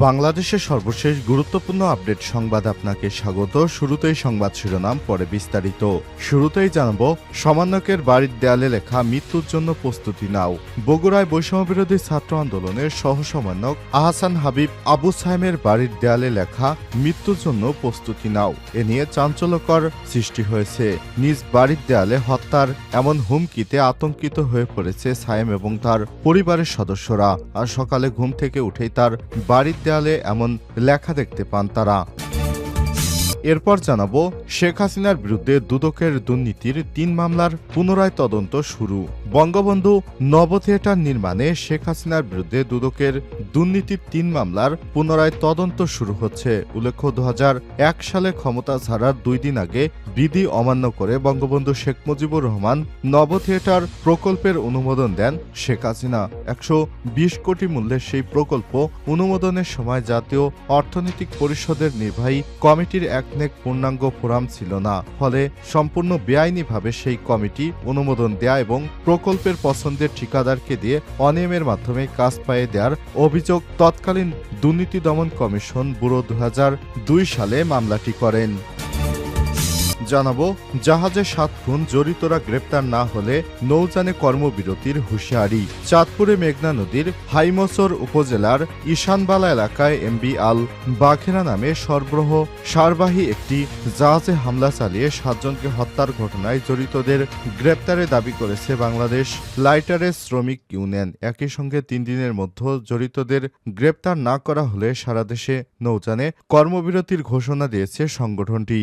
বাংলাদেশের সর্বশেষ গুরুত্বপূর্ণ আপডেট সংবাদ আপনাকে স্বাগত। শুরুতেই সংবাদ শিরোনাম, পরে বিস্তারিত। শুরুতেই জানাব, সমন্বয়কের বাড়ির দেয়ালে লেখা, মৃত্যুর জন্য প্রস্তুতি নাও। বগুড়ায় বৈষম্য বিরোধী ছাত্র আন্দোলনের সহ সমন্বয়ক আহসান হাবিব আবু সাহেমের বাড়ির দেয়ালে লেখা, মৃত্যুর জন্য প্রস্তুতি নাও। এ নিয়ে চাঞ্চল্যকর সৃষ্টি হয়েছে। নিজ বাড়ির দেয়ালে হত্যার এমন হুমকিতে আতঙ্কিত হয়ে পড়েছে সায়েম এবং তার পরিবারের সদস্যরা। আর সকালে ঘুম থেকে উঠেই তার বাড়ির দেয়ালে এমন লেখা দেখতে পান তারা। এরপর জানাব, শেখ হাসিনার বিরুদ্ধে দুদকের দুর্নীতির তিন মামলার পুনরায় তদন্ত শুরু। বঙ্গবন্ধু নব থিয়েটার নির্মাণে শেখ হাসিনার বিরুদ্ধে দুদকের দুর্নীতির তিন মামলার পুনরায় তদন্ত শুরু হচ্ছে। উল্লেখ্য দু হাজার এক সালে ক্ষমতা ছাড়ার দুই দিন আগে বিধি অমান্য করে বঙ্গবন্ধু শেখ মুজিবুর রহমান নব থিয়েটার প্রকল্পের অনুমোদন দেন শেখ হাসিনা। একশো বিশ কোটি মূল্যের সেই প্রকল্প অনুমোদনের সময় জাতীয় অর্থনৈতিক পরিষদের নির্বাহী কমিটির একনেক পূর্ণাঙ্গ ফোরাম ছিল না। ফলে সম্পূর্ণ বেআইনিভাবে সেই কমিটি অনুমোদন দেয়া এবং প্রকল্পের পছন্দের ঠিকাদারকে দিয়ে অনিয়মের মাধ্যমে কাজ পায়ে দেওয়ার অভিযোগ তৎকালীন দুর্নীতি দমন কমিশন ব্যুরো দু হাজার দুই সালে মামলাটি করেন। জানাব, জাহাজে সাত খুন, জড়িতরা গ্রেপ্তার না হলে নৌজানে কর্মবিরতির হুঁশিয়ারি। চাঁদপুরে মেঘনা নদীর হাইমসর উপজেলার ঈশানবালা এলাকায় এমবি আল বাখেরা নামে সরবরাহ সারবাহী একটি জাহাজে হামলা চালিয়ে সাতজনকে হত্যার ঘটনায় জড়িতদের গ্রেপ্তারে দাবি করেছে বাংলাদেশ লাইটারের শ্রমিক ইউনিয়ন। একই সঙ্গে তিন দিনের মধ্যে জড়িতদের গ্রেপ্তার না করা হলে সারা দেশে নৌযানে কর্মবিরতির ঘোষণা দিয়েছে সংগঠনটি।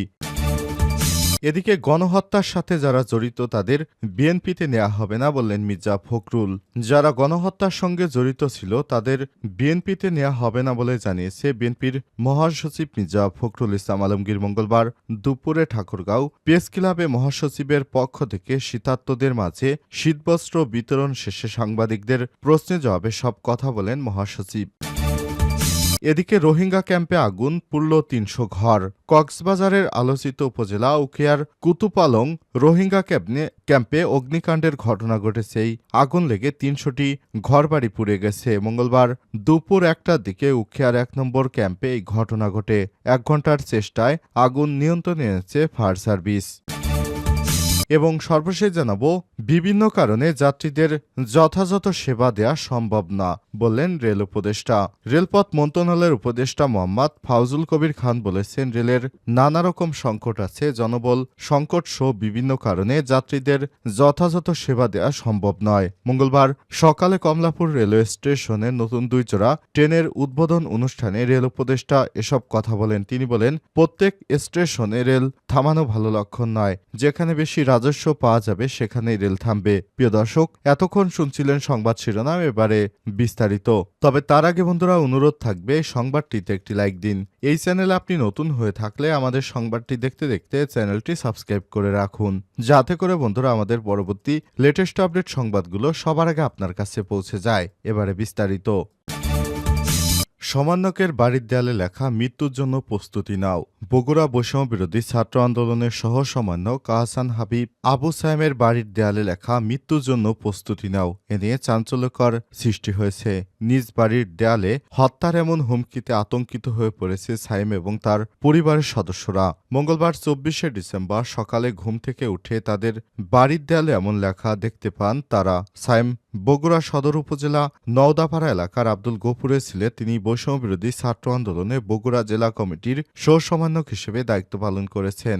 এদিকে গণহত্যার সাথে যারা জড়িত তাদের বিএনপিতে নেওয়া হবে না বললেন মির্জা ফখরুল। যারা গণহত্যার সঙ্গে জড়িত ছিল তাদের বিএনপিতে নেওয়া হবে না বলে জানিয়েছে বিএনপির মহাসচিব মির্জা ফখরুল ইসলাম আলমগীর মঙ্গলবার দুপুরে ঠাকুরগাঁও প্রেস ক্লাবে মহাসচিবের পক্ষ থেকে শীতার্তদের মাঝে শীতবস্ত্র বিতরণ শেষে সাংবাদিকদের প্রশ্নে জবাবে সব কথা বলেন মহাসচিব। এদিকে রোহিঙ্গা ক্যাম্পে আগুন পুড়ল তিনশো ঘর। কক্সবাজারের আলোচিত উপজেলা উখিয়ার কুতুপালং রোহিঙ্গা ক্যাম্পে ক্যাম্পে অগ্নিকাণ্ডের ঘটনা ঘটেছেই আগুন লেগে তিনশোটি ঘরবাড়ি পুড়ে গেছে। মঙ্গলবার দুপুর একটার দিকে উখিয়ার এক নম্বর ক্যাম্পে এই ঘটনা ঘটে। এক ঘণ্টার চেষ্টায় আগুন নিয়ন্ত্রণে এনেছে ফায়ার সার্ভিস। এবং সর্বশেষ জানাব, বিভিন্ন কারণে যাত্রীদের যথাযথ সেবা দেয়া সম্ভব না, বললেন রেল উপদেষ্টা। রেলপথ মন্ত্রণালয়ের উপদেষ্টা মোহাম্মদ ফাউজুল কবির খান বলেছেন, রেলের নানা রকম সংকট আছে, জনবল সংকট সহ বিভিন্ন কারণে যাত্রীদের যথাযথ সেবা দেয়া সম্ভব নয়। মঙ্গলবার সকালে কমলাপুর রেলওয়ে স্টেশনে নতুন দুই জোড়া ট্রেনের উদ্বোধন অনুষ্ঠানে রেল উপদেষ্টা এসব কথা বলেন। তিনি বলেন, প্রত্যেক স্টেশনে রেল থামানো ভালো লক্ষণ নয়, যেখানে বেশি রাজস্ব পাওয়া যাবে, সেখানেই রেল থামবে। প্রিয় দর্শক, এতক্ষণ শুনছিলেন সংবাদ শিরোনাম, এবারে বিস্তারিত। তবে তার আগে বন্ধুরা, অনুরোধ থাকবে, সংবাদটিতে একটি লাইক দিন। এই চ্যানেলে আপনি নতুন হয়ে থাকলে আমাদের সংবাদটি দেখতে দেখতে চ্যানেলটি সাবস্ক্রাইব করে রাখুন। যাতে করে বন্ধুরা, আমাদের পরবর্তী লেটেস্ট আপডেট সংবাদগুলো সবার আগে আপনার কাছে পৌঁছে যায়। এবারে বিস্তারিত। সমন্বয়কের বাড়ির দেয়ালে লেখা মৃত্যুর জন্য প্রস্তুতি নাও। বগুড়া বৈষম্য বিরোধী ছাত্র আন্দোলনের সহ সমন্বয়ক আহসান হাবিব আবু সাহেমের বাড়ির দেয়ালে লেখা মৃত্যুর জন্য প্রস্তুতি নাও। এ নিয়ে চাঞ্চল্যকর সৃষ্টি হয়েছে। নিজ বাড়ির দেয়ালে হত্যার এমন হুমকিতে আতঙ্কিত হয়ে পড়েছে সাইম এবং তার পরিবারের সদস্যরা। মঙ্গলবার চব্বিশে ডিসেম্বর সকালে ঘুম থেকে উঠে তাদের বাড়ির দেয়ালে এমন লেখা দেখতে পান তারা। সাইম বগুড়া সদর উপজেলা নওদাপাড়া এলাকার আব্দুল গফুরে ছিলেন তিনি বৈষম্য বিরোধী ছাত্র আন্দোলনে বগুড়া জেলা কমিটির সৌসমন্বয়ক হিসেবে দায়িত্ব পালন করেছেন।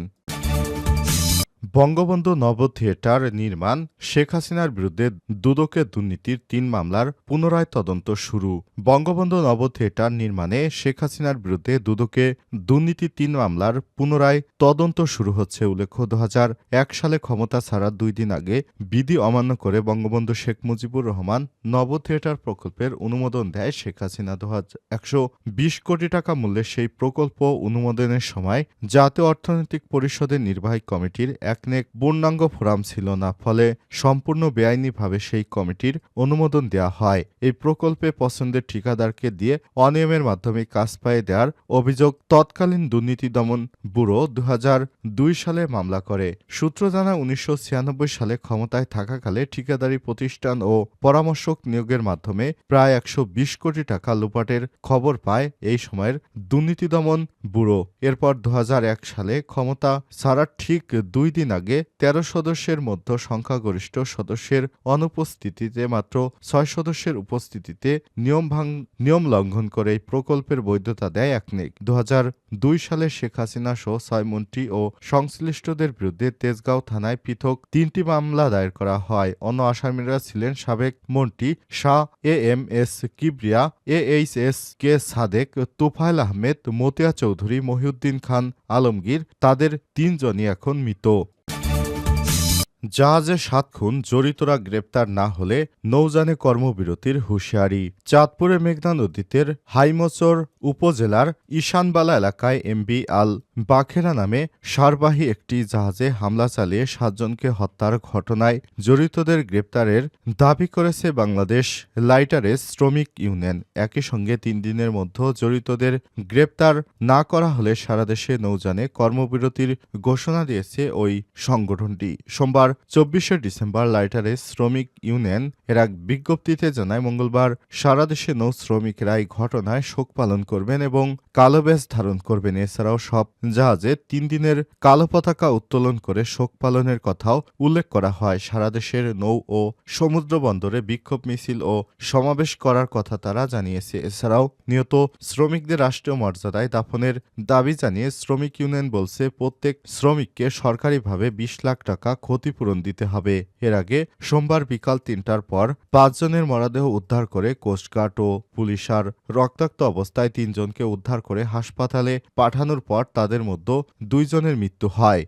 বঙ্গবন্ধু নব থিয়েটার নির্মাণ শেখ হাসিনার বিরুদ্ধে দুদকের দুর্নীতির তিন মামলার পুনরায় তদন্ত শুরু। বঙ্গবন্ধু নব থিয়েটার নির্মাণে শেখ হাসিনার বিরুদ্ধে দুদকে দুর্নীতির তিন মামলার পুনরায় তদন্ত শুরু হচ্ছে উল্লেখ্য দু এক সালে ক্ষমতা ছাড়ার দুই দিন আগে বিধি অমান্য করে বঙ্গবন্ধু শেখ মুজিবুর রহমান নব থিয়েটার প্রকল্পের অনুমোদন দেয় শেখ হাসিনা। দু একশো কোটি টাকা মূল্যের সেই প্রকল্প অনুমোদনের সময় জাতীয় অর্থনৈতিক পরিষদের নির্বাহী কমিটির একনেক পূর্ণাঙ্গ ফোরাম ছিল না, ফলে সম্পূর্ণ বেআইনিভাবে সেই কমিটির অনুমোদন দেওয়া হয়। এই প্রকল্পে পছন্দের ঠিকাদারকে দিয়ে অনিয়মের মাধ্যমে কাজ পায়ে দেওয়ার অভিযোগ তৎকালীন দুর্নীতি দমন ব্যুরো দু সালে মামলা করে। সূত্র জানা উনিশশো ছিয়ানব্বই সালে ক্ষমতায় থাকাকালে ঠিকাদারি প্রতিষ্ঠান ও পরামর্শক নিয়োগের মাধ্যমে প্রায় একশো বিশ কোটি টাকা লুপাটের খবর পায় এই সময়ের দুর্নীতি দমন ব্যুরো। এরপর দু হাজার এক সালে ক্ষমতা ছাড়ার ঠিক দুই দিন আগে তেরো সদস্যের মধ্যে সংখ্যাগরিষ্ঠ সদস্যের অনুপস্থিতিতে মাত্র ছয় সদস্যের উপস্থিতিতে নিয়ম ভাঙ, নিয়ম লঙ্ঘন করে এই প্রকল্পের বৈধতা দেয় একনেক। দু সালে শেখ হাসিনা সহ ছয় মন্ত্রী ও সংশ্লিষ্টদের বিরুদ্ধে তেজগাঁও থানায় পৃথক তিনটি মামলা দায়ের করা হয়। অন্য আসামিরা ছিলেন সাবেক মন্ত্রী Shah A M S Kibria, A H S K Sadek, Tofail Ahmed, Matia Chowdhury, Mohiuddin Khan Alamgir, তাদের তিনজনই এখন মৃত। জাহাজে সাত খুন, জড়িতরা গ্রেপ্তার না হলে নৌযানে কর্মবিরতির হুঁশিয়ারি। চাঁদপুরে মেঘনা নদীতে হাইমচর উপজেলার ঈশানবালা এলাকায় এমবি আল বাখেরা নামে সারবাহী একটি জাহাজে হামলা চালিয়ে সাতজনকে হত্যার ঘটনায় জড়িতদের গ্রেপ্তারের দাবি করেছে বাংলাদেশ লাইটারেস শ্রমিক ইউনিয়ন। একই সঙ্গে তিন দিনের মধ্যে জড়িতদের গ্রেপ্তার না করা হলে সারা দেশে নৌযানে কর্মবিরতির ঘোষণা দিয়েছে ওই সংগঠনটি। সোমবার চব্বিশে ডিসেম্বর লাইটারেস শ্রমিক ইউনিয়ন এর এক বিজ্ঞপ্তিতে জানায়, মঙ্গলবার সারা দেশে নৌ শ্রমিকরা এই ঘটনায় শোক পালন করবেন এবং কালো ব্যাজ ধারণ করবেন। এছাড়াও সব জাহাজে তিন দিনের কালো পতাকা উত্তোলন করে শোক পালনের কথাও উল্লেখ করা হয়। সারা দেশের নৌ ও সমুদ্র বন্দরে বিক্ষোভ মিছিল ও সমাবেশ করার কথা তারা জানিয়েছে। এছাড়াও নিহত শ্রমিকদের রাষ্ট্রীয় মর্যাদায় দাফনের দাবি জানিয়ে শ্রমিক ইউনিয়ন বলছে, প্রত্যেক শ্রমিককে সরকারিভাবে বিশ লাখ টাকা ক্ষতিপূরণ দিতে হবে। এর আগে সোমবার বিকাল তিনটার পর পাঁচজনের মরদেহ উদ্ধার করে কোস্টগার্ড ও পুলিশার রক্তাক্ত অবস্থায় তিনজনকে উদ্ধার করে হাসপাতালে পাঠানোর পর তাদের মধ্যে দুইজনের মৃত্যু হয়।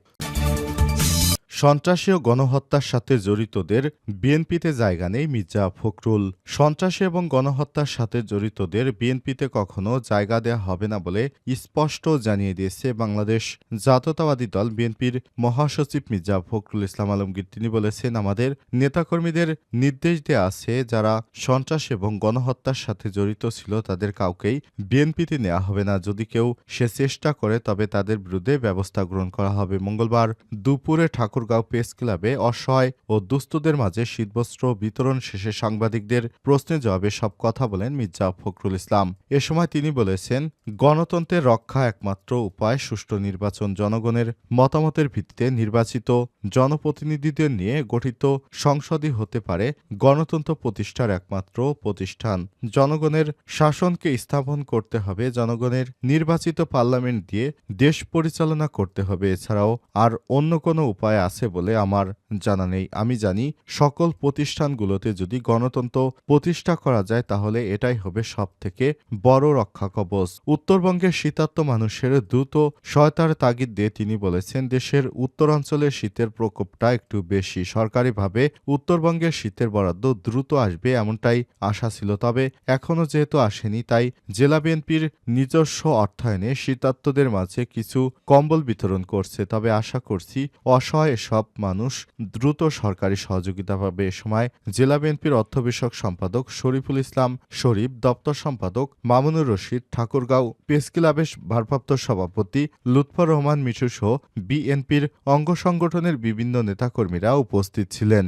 সন্ত্রাসী ও গণহত্যার সাথে জড়িতদের বিএনপিতে জায়গা নেই মির্জা ফখরুল। সন্ত্রাসী এবং গণহত্যার সাথে জড়িতদের বিএনপিতে কখনো জায়গা দেওয়া হবে না বলে স্পষ্ট জানিয়ে দিয়েছে বাংলাদেশ জাতীয়তাবাদী দল বিএনপির মহাসচিব মির্জা ফখরুল ইসলাম আলমগীর। তিনি বলেছেন, আমাদের নেতাকর্মীদের নির্দেশ দেওয়া আছে যারা সন্ত্রাস এবং গণহত্যার সাথে জড়িত ছিল তাদের কাউকেই বিএনপিতে নেওয়া হবে না। যদি কেউ সে চেষ্টা করে, তবে তাদের বিরুদ্ধে ব্যবস্থা গ্রহণ করা হবে। মঙ্গলবার দুপুরে ঠাকুরগাঁও প্রেস ক্লাবে অসহায় ও দুস্থদের মাঝে শীতবস্ত্র বিতরণ শেষে সাংবাদিকদের প্রশ্নের জবাবে সব কথা বলেন মির্জা ফখরুল ইসলাম। এ সময় তিনি বলেছেন, গণতন্ত্রের রক্ষা একমাত্র উপায় সুষ্ঠু নির্বাচন জনগণের মতামতের ভিত্তিতে নির্বাচিত জনপ্রতিনিধিদের নিয়ে গঠিত সংসদই হতে পারে গণতন্ত্র প্রতিষ্ঠার একমাত্র প্রতিষ্ঠান। জনগণের শাসনকে স্থাপন করতে হবে, জনগণের নির্বাচিত পার্লামেন্ট দিয়ে দেশ পরিচালনা করতে হবে। এছাড়াও আর অন্য কোনো উপায় আছে বলে আমার জানা নেই। আমি জানি সকল প্রতিষ্ঠানগুলোতে যদি গণতন্ত্র প্রতিষ্ঠা করা যায়, তাহলে এটাই হবে সব থেকে বড় রক্ষা কবচ। উত্তরবঙ্গের শীতার্ত মানুষের দ্রুত সহায়তার তাগিদ দিয়ে তিনি বলেছেন, দেশের উত্তরাঞ্চলে শীতের প্রকোপটা একটু বেশি। সরকারিভাবে উত্তরবঙ্গের শীতের বরাদ্দ দ্রুত আসবে এমনটাই আশা ছিল, তবে এখনও যেহেতু আসেনি, তাই জেলা বিএনপির নিজস্ব অর্থায়নে শীতার্তদের মাঝে কিছু কম্বল বিতরণ করছে। তবে আশা করছি অসহায় সব মানুষ দ্রুত সরকারি সহযোগিতা পাবে। এ সময় জেলা বিএনপির অর্থ বিষয়ক সম্পাদক শরীফুল ইসলাম শরীফ, দপ্তর সম্পাদক মামুনুর রশিদ ঠাকুরগাঁও, প্রেস ক্লাবের ভারপ্রাপ্ত সভাপতি লুৎফর রহমান মিঠু সহ বিএনপির অঙ্গ সংগঠনের বিভিন্ন নেতাকর্মীরা উপস্থিত ছিলেন।